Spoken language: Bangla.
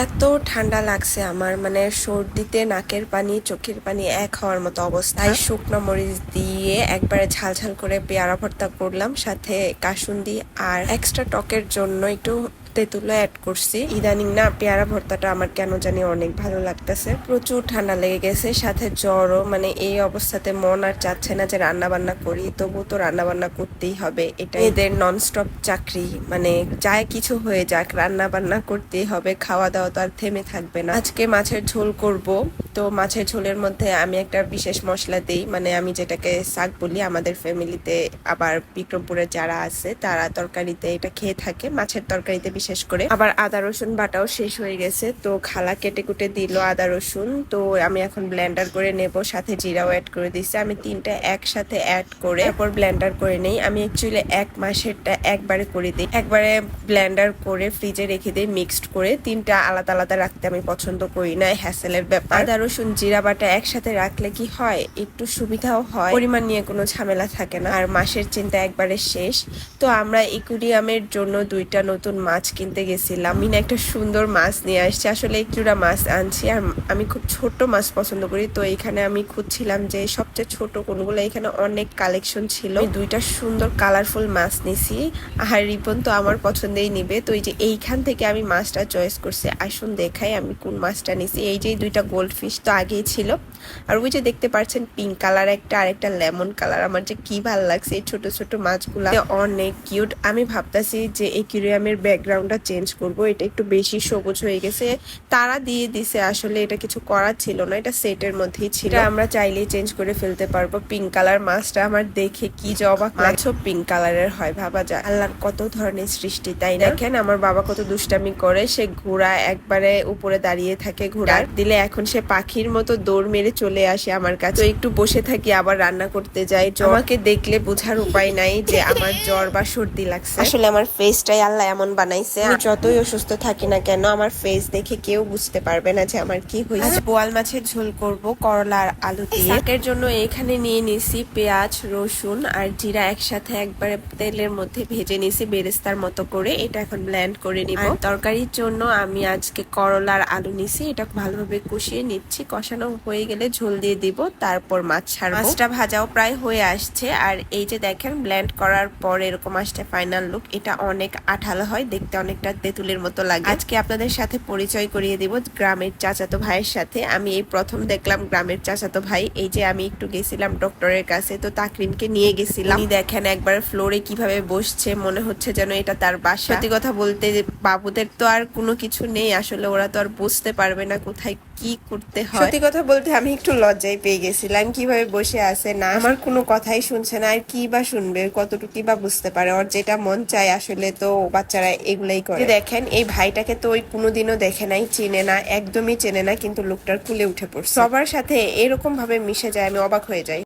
এত ঠান্ডা লাগছে আমার মানে সর্দিতে নাকের পানি চোখের পানি এক হওয়ার মতো অবস্থায় তাই শুকনো মরিচ দিয়ে একবারে ঝাল ঝাল করে পেয়ারা ভর্তা করলাম সাথে কাসুন্দি আর এক্সট্রা টকের জন্য একটু তেঁতুলো অ্যাড করছি। ইদানিং না পেয়ারা ভর্তাটা আমার কেন জানি অনেক ভালো লাগতেছে। প্রচুর ঠান্ডা লেগে গেছে, সাথে জ্বরও মানে এই অবস্থাতে মন আর চাচ্ছে না যে রান্না বান্না করি তবু তো রান্না বান্না করতেই হবে। এটা এদের ননস্টপ চাকরি মানে যাই কিছু হয়ে যাক রান্না বান্না করতেই হবে খাওয়া দাওয়া তো আর থেমে থাকবে না। আজকে মাছের ঝোল করব। তো মাছের ঝোলের মধ্যে আমি একটা বিশেষ মশলা দিই মানে আমি যেটাকে শাক বলি, আমাদের ফ্যামিলিতে আবার বিক্রমপুরে যারা আছে, তারা তরকারিতে এটা খেয়ে থাকে। মাছের তরকারিতে বিশেষ করে। আবার আদা, রসুন বাটাও শেষ হয়ে গেছে। তো খালা কেটে কুটে দিল আদা, রসুন। তো আমি এখন ব্লেন্ডার করে নেব, সাথে জিরাও অ্যাড করে দিচ্ছি আমি তিনটা একসাথে অ্যাড করে তারপর ব্লেন্ডার করে নেই। আমি অ্যাকচুয়ালি এক মাসেরটা একবারে করে দিই। একবারে ব্লেন্ডার করে ফ্রিজে রেখে দিই মিক্সড করে তিনটা আলাদা আলাদা রাখতে আমি পছন্দ করি না হ্যাসেলের ব্যাপার। আদা, রসুন, জিরা, বাটা একসাথে রাখলে কি হয়? একটু সুবিধাও হয়। পরিমাণ নিয়ে কোনো ঝামেলা থাকে না। আর মাসের চিন্তা একবারে শেষ। তো আমরা ইকুরিয়ামের জন্য দুইটা নতুন মাছ কিনতে গেছিলাম। মিনা একটা সুন্দর মাছ নিয়ে আসছে। আসলে একটুরা মাছ আনছি। আর আমি খুব ছোট মাছ পছন্দ করি। তো এখানে আমি খুঁজছিলাম যে সবচেয়ে ছোট কোনগুলো। এখানে অনেক কালেকশন ছিল। দুইটা সুন্দর কালারফুল মাছ নিছি। আর রিপন তো আমার পছন্দেই নিবে। তো এই যে এইখান থেকে আমি মাছটা চয়েস করছি। আসুন দেখাই আমি কোন মাছটা নিছি। এই যে দুইটা গোল্ড ফিশ তো আগেই ছিল। আর ওই যে দেখতে পাচ্ছেন পিঙ্ক কালার একটা আর একটা লেমন কালার আমার যে কি ভালো লাগছে এই ছোট ছোট মাছগুলা। অনেক কিউট আমি ভাবতাছি যে এই কিউরিয়ামের ব্যাকগ্রাউন্ডটা চেঞ্জ করব। এটা একটু বেশি সবুজ হয়ে গেছে। তারা দিয়ে দিছে আসলে এটা কিছু করার ছিল না। এটা সেটের মধ্যেই ছিল। আমরা চাইলেই চেঞ্জ করে ফেলতে পারব। পিঙ্ক কালার মাছটা আমার দেখে কি অবাক মাছও পিঙ্ক কালারের হয় ভাবা যায়। আল্লাহর কত ধরনের সৃষ্টি তাই না? দেখেন আমার বাবা কত দুষ্টামি করে। সে ঘোড়া একবারে উপরে দাঁড়িয়ে থাকে ঘোড়া দিলে এখন সে পাখির মতো দৌড় মেরে চলে আসে আমার কাছে। একটু বসে থাকি আবার রান্না করতে যাই। আমাকে দেখলে বোঝার উপায় নাই যে আমার জ্বর বা সর্দি লাগছে। আসলে আমার ফেসটাই আল্লাহ এমন বানাইছে। আমি যতই অসুস্থ থাকি না কেন আমার ফেস দেখে কেউ বুঝতে পারবে না যে আমার কি হয়েছে। বোয়াল মাছের ঝোল করব করলা আর আলু দিয়ে। শাকের জন্য এখানে নিয়ে নিছি পেঁয়াজ রসুন আর জিরা একসাথে একবারে তেলের মধ্যে ভেজে নিছি বেরেস্তার মতো করে। এটা এখন ব্ল্যান্ড করে নিব। তরকারির জন্য আমি আজকে করলা আর আলু নিছি। এটা ভালোভাবে কষিয়ে নিচ্ছি। কষানো হয়ে গেলে ঝোল দিয়ে দিব তারপর মাছ ছাড়বো। মাছটা ভাজাও প্রায় হয়ে আসছে। আর এই যে দেখেন ব্ল্যান্ড করার পর এরকম আসছে ফাইনাল লুক এটা অনেক আঠালো হয় দেখতে অনেকটা তেঁতুলের মতো লাগে। আজকে আপনাদের সাথে পরিচয় করিয়ে দিব গ্রামের চাচাতো ভাইয়ের সাথে। আমি এই প্রথম দেখলাম গ্রামের চাচাতো ভাই। এই যে আমি একটু গেছিলাম ডক্টরের কাছে, তো তাকরিমকে নিয়ে গেছিলাম। দেখেন একবার ফ্লোরে কীভাবে বসছে, মনে হচ্ছে যেন এটা তার বাসা। সত্যি কথা বলতে, বাবুদের তো আর কোনো কিছু নেই। আসলে ওরা তো আর বুঝতে পারবে না কোথায় কি করতে হয়? সত্যি কথা বলতে আমি একটু লজ্জায় পেয়ে গেছিলাম কীভাবে বসে আছে না আমার কোনো কথাই শুনছে না আর কি বা শুনবে কতটুকু বা বুঝতে পারে ওর যেটা মন চায় আসলে তো বাচ্চারা এগুলাই করে। দেখেন এই ভাইটাকে তো ওই কোনোদিনও দেখে নাই চেনে না একদমই চেনে না কিন্তু লোকটার কুলে উঠে পড়ছে। সবার সাথে এরকম ভাবে মিশে যায় আমি অবাক হয়ে যাই।